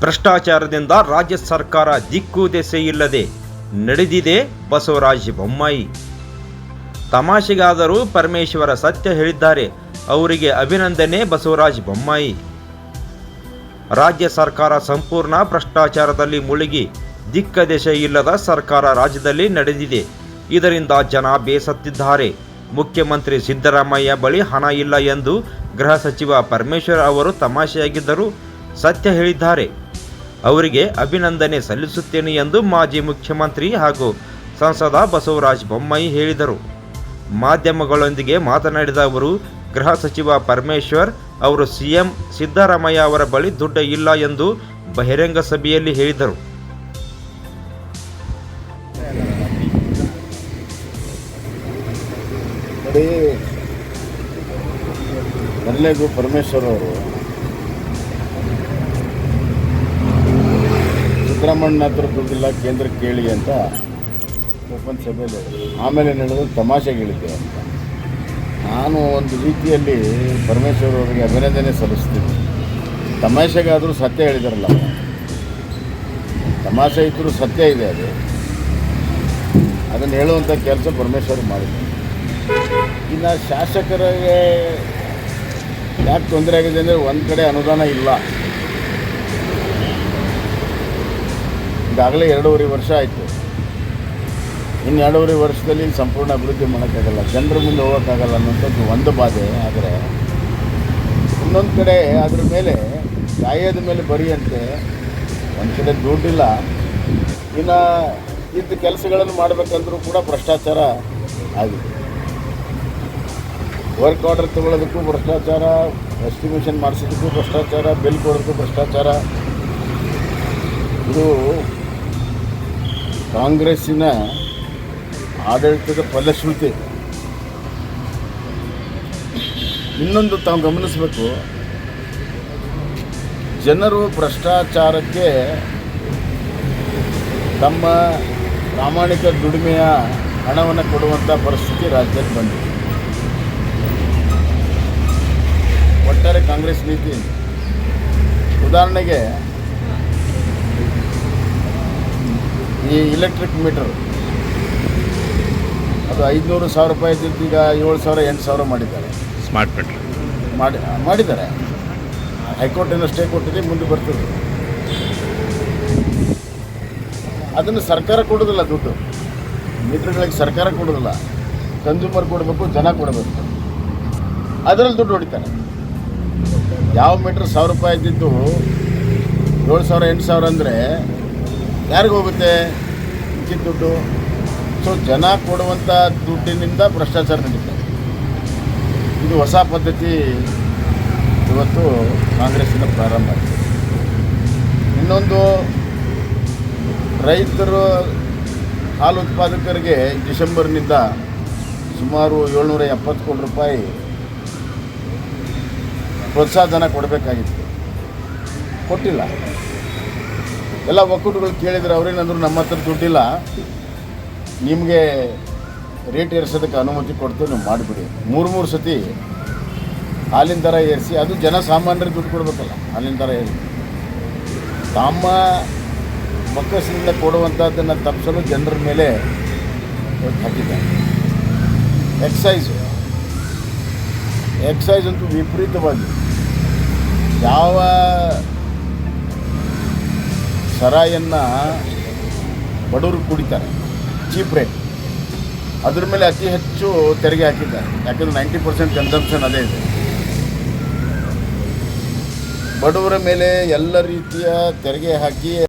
ಭ್ರಷ್ಟಾಚಾರದಿಂದ ರಾಜ್ಯ ಸರ್ಕಾರ ದಿಕ್ಕು ದೆಸೆ ಇಲ್ಲದೆ ನಡೆದಿದೆ ಬಸವರಾಜ ಬೊಮ್ಮಾಯಿ. ತಮಾಷೆಗಾದರೂ ಪರಮೇಶ್ವರ ಸತ್ಯ ಹೇಳಿದ್ದಾರೆ. ಅವರಿಗೆ ಅಭಿನಂದನೆ ಬಸವರಾಜ ಬೊಮ್ಮಾಯಿ. ರಾಜ್ಯ ಸರ್ಕಾರ ಸಂಪೂರ್ಣ ಭ್ರಷ್ಟಾಚಾರದಲ್ಲಿ ಮುಳುಗಿ ದಿಕ್ಕ ದೆಸೆ ಇಲ್ಲದ ಸರ್ಕಾರ ರಾಜ್ಯದಲ್ಲಿ ನಡೆದಿದೆ. ಇದರಿಂದ ಜನ ಬೇಸತ್ತಿದ್ದಾರೆ. ಮುಖ್ಯಮಂತ್ರಿ ಸಿದ್ದರಾಮಯ್ಯ ಬಳಿ ಹಣ ಇಲ್ಲ ಎಂದು ಗೃಹ ಸಚಿವ ಪರಮೇಶ್ವರ್ ಅವರು ತಮಾಷೆಯಾಗಿದ್ದರು ಸತ್ಯ ಹೇಳಿದ್ದಾರೆ. ಅವರಿಗೆ ಅಭಿನಂದನೆ ಸಲ್ಲಿಸುತ್ತೇನೆ ಎಂದು ಮಾಜಿ ಮುಖ್ಯಮಂತ್ರಿ ಹಾಗೂ ಸಂಸದ ಬಸವರಾಜ ಬೊಮ್ಮಾಯಿ ಹೇಳಿದರು. ಮಾಧ್ಯಮಗಳೊಂದಿಗೆ ಮಾತನಾಡಿದ ಅವರು, ಗೃಹ ಸಚಿವ ಪರಮೇಶ್ವರ್ ಅವರು ಸಿಎಂ ಸಿದ್ದರಾಮಯ್ಯ ಅವರ ಬಳಿ ದುಡ್ಡು ಇಲ್ಲ ಎಂದು ಬಹಿರಂಗ ಸಭೆಯಲ್ಲಿ ಹೇಳಿದರು. ಪರಮೇಶ್ವರ್ ಅವರು ಸಿದ್ದರಾಮಣ್ಣ ಹತ್ರ ದುಡ್ಡಿಲ್ಲ, ಕೇಂದ್ರ ಕೇಳಿ ಅಂತ ಓಪನ್ ಸಭೆಯಲ್ಲಿ. ಆಮೇಲೆ ಹೇಳಿದ್ರು ತಮಾಷೆ ಹೇಳಿದ್ದೆ ಅಂತ. ನಾನು ಒಂದು ರೀತಿಯಲ್ಲಿ ಪರಮೇಶ್ವರ್ ಅವರಿಗೆ ಅಭಿನಂದನೆ ಸಲ್ಲಿಸ್ತೀನಿ. ತಮಾಷೆಗಾದರೂ ಸತ್ಯ ಹೇಳಿದಾರಲ್ಲ. ತಮಾಷೆ ಇದ್ದರೂ ಸತ್ಯ ಇದೆ ಅದು. ಅದನ್ನು ಹೇಳುವಂಥ ಕೆಲಸ ಪರಮೇಶ್ವರ್ ಮಾಡಿದ್ದಾರೆ. ಇನ್ನು ಶಾಸಕರಿಗೆ ಯಾಕೆ ತೊಂದರೆ ಆಗಿದೆ ಅಂದರೆ ಒಂದು ಕಡೆ ಅನುದಾನ ಇಲ್ಲ. ಈಗಾಗಲೇ ಎರಡೂವರೆ ವರ್ಷ ಆಯಿತು. ಇನ್ನು ಎರಡೂವರೆ ವರ್ಷದಲ್ಲಿ ಸಂಪೂರ್ಣ ಅಭಿವೃದ್ಧಿ ಮಾಡೋಕ್ಕಾಗಲ್ಲ. ಜನರ ಮುಂದೆ ಹೋಗೋಕ್ಕಾಗಲ್ಲ ಅನ್ನೋಂಥದ್ದು ಒಂದು ಬಾಧೆ, ಆದರೆ ಇನ್ನೊಂದು ಕಡೆ ಅದ್ರ ಮೇಲೆ ಗಾಯದ ಮೇಲೆ ಬರೆಯಂತೆ ಒಂದು ಕಡೆ ದುಡ್ಡಿಲ್ಲ. ಇನ್ನು ಇದ್ದ ಕೆಲಸಗಳನ್ನು ಮಾಡಬೇಕಂದ್ರೂ ಕೂಡ ಭ್ರಷ್ಟಾಚಾರ ಆಗಿದೆ. ವರ್ಕ್ ಆರ್ಡರ್ ತಗೊಳ್ಳೋದಕ್ಕೂ ಭ್ರಷ್ಟಾಚಾರ, ಎಸ್ಟಿಮೇಷನ್ ಮಾಡಿಸೋದಕ್ಕೂ ಭ್ರಷ್ಟಾಚಾರ, ಬಿಲ್ ಕೊಡೋದಕ್ಕೂ ಭ್ರಷ್ಟಾಚಾರ. ಇದು ಕಾಂಗ್ರೆಸ್ಸಿನ ಆಡಳಿತದ ಫಲಶ್ರುತಿ. ಇನ್ನೊಂದು ತಾವು ಗಮನಿಸಬೇಕು, ಜನರು ಭ್ರಷ್ಟಾಚಾರಕ್ಕೆ ತಮ್ಮ ಪ್ರಾಮಾಣಿಕ ದುಡಿಮೆಯ ಹಣವನ್ನು ಕೊಡುವಂಥ ಪರಿಸ್ಥಿತಿ ರಾಜ್ಯಕ್ಕೆ ಬಂದಿದೆ. ಒಟ್ಟಾರೆ ಕಾಂಗ್ರೆಸ್ ನೀತಿ. ಉದಾಹರಣೆಗೆ ಈ ಇಲೆಕ್ಟ್ರಿಕ್ ಮೀಟರ್ ಅದು ಐದುನೂರು ಸಾವಿರ ರೂಪಾಯಿ ಇದ್ದಿದ್ದು ಈಗ ಏಳು ಸಾವಿರ ಎಂಟು ಸಾವಿರ ಮಾಡಿದ್ದಾರೆ. ಸ್ಮಾರ್ಟ್ ಮೀಟರ್ ಮಾಡಿ ಮಾಡಿದ್ದಾರೆ. ಹೈಕೋರ್ಟಿಂದ ಸ್ಟೇ ಕೊಟ್ಟಿದೆ ಮುಂದೆ ಬರ್ತದೆ. ಅದನ್ನು ಸರ್ಕಾರ ಕೊಡೋದಿಲ್ಲ ದುಡ್ಡು. ಮೀಟರ್ಗಳಿಗೆ ಸರ್ಕಾರ ಕೊಡೋದಿಲ್ಲ. ಕನ್ಸ್ಯೂಮರ್ ಕೊಡಬೇಕು ಜನ ಕೊಡಬೇಕು. ಅದರಲ್ಲಿ ದುಡ್ಡು ಹೊಡಿತಾರೆ. ಯಾವ ಮೀಟ್ರ್ ಸಾವಿರ ರೂಪಾಯಿ ಇದ್ದಿದ್ದು ಏಳು ಸಾವಿರ ಎಂಟು ಸಾವಿರ ಅಂದರೆ ಯಾರಿಗೆ ಹೋಗುತ್ತೆ? ಮಿಕ್ಕಿದ ದುಡ್ಡು. ಸೊ ಜನ ಕೊಡುವಂಥ ದುಡ್ಡಿನಿಂದ ಭ್ರಷ್ಟಾಚಾರ ನಡೀತದೆ ಇದು. ಹೊಸ ಪದ್ಧತಿ ಇವತ್ತು ಕಾಂಗ್ರೆಸ್ಸಿನ ಪ್ರಾರಂಭ ಆಗಿದೆ. ಇನ್ನೊಂದು, ರೈತರು, ಹಾಲು ಉತ್ಪಾದಕರಿಗೆ ಡಿಸೆಂಬರ್ನಿಂದ ಸುಮಾರು ಏಳ್ನೂರ ಎಪ್ಪತ್ತು ಕೋಟಿ ರೂಪಾಯಿ ಪ್ರೋತ್ಸಾಹಧನ ಕೊಡಬೇಕಾಗಿತ್ತು. ಕೊಟ್ಟಿಲ್ಲ. ಎಲ್ಲ ಒಕ್ಕೂಟಗಳು ಕೇಳಿದರೆ ಅವ್ರೇನಂದ್ರು ನಮ್ಮ ಹತ್ರ ದುಡ್ಡಿಲ್ಲ. ನಿಮಗೆ ರೇಟ್ ಏರಿಸೋದಕ್ಕೆ ಅನುಮತಿ ಕೊಡ್ತೀವಿ ನೀವು ಮಾಡಿಬಿಡಿ. ಮೂರು ಮೂರು ಸತಿ ಹಾಲಿನ ದರ ಏರಿಸಿ, ಅದು ಜನಸಾಮಾನ್ಯರಿಗೆ ದುಡ್ಡು ಕೊಡಬೇಕಲ್ಲ, ಹಾಲಿನ ದರ ಏರಿಸಿ. ತಮ್ಮ ಒಕ್ಕಸಿನಿಂದ ಕೊಡುವಂಥದ್ದನ್ನು ತಪ್ಪಿಸಲು ಜನರ ಮೇಲೆ ಹಾಕಿದ್ದಾರೆ. ಎಕ್ಸೈಸ್ ಎಕ್ಸೈಸ್ ಅಂತೂ ವಿಪರೀತವಾಗಿ. ಯಾವ ಸರಾಯನ್ನು ಬಡವರು ಕುಡಿತಾರೆ ಚೀಪ್ ರೇಟ್ ಅದ್ರ ಮೇಲೆ ಅತಿ ಹೆಚ್ಚು ತೆರಿಗೆ ಹಾಕಿದ್ದಾರೆ. ಯಾಕಂದ್ರೆ ನೈಂಟಿ ಪರ್ಸೆಂಟ್ ಕನ್ಸಂಪ್ಷನ್ ಅದೇ ಇದೆ. ಬಡವರ ಮೇಲೆ ಎಲ್ಲ ರೀತಿಯ ತೆರಿಗೆ ಹಾಕಿ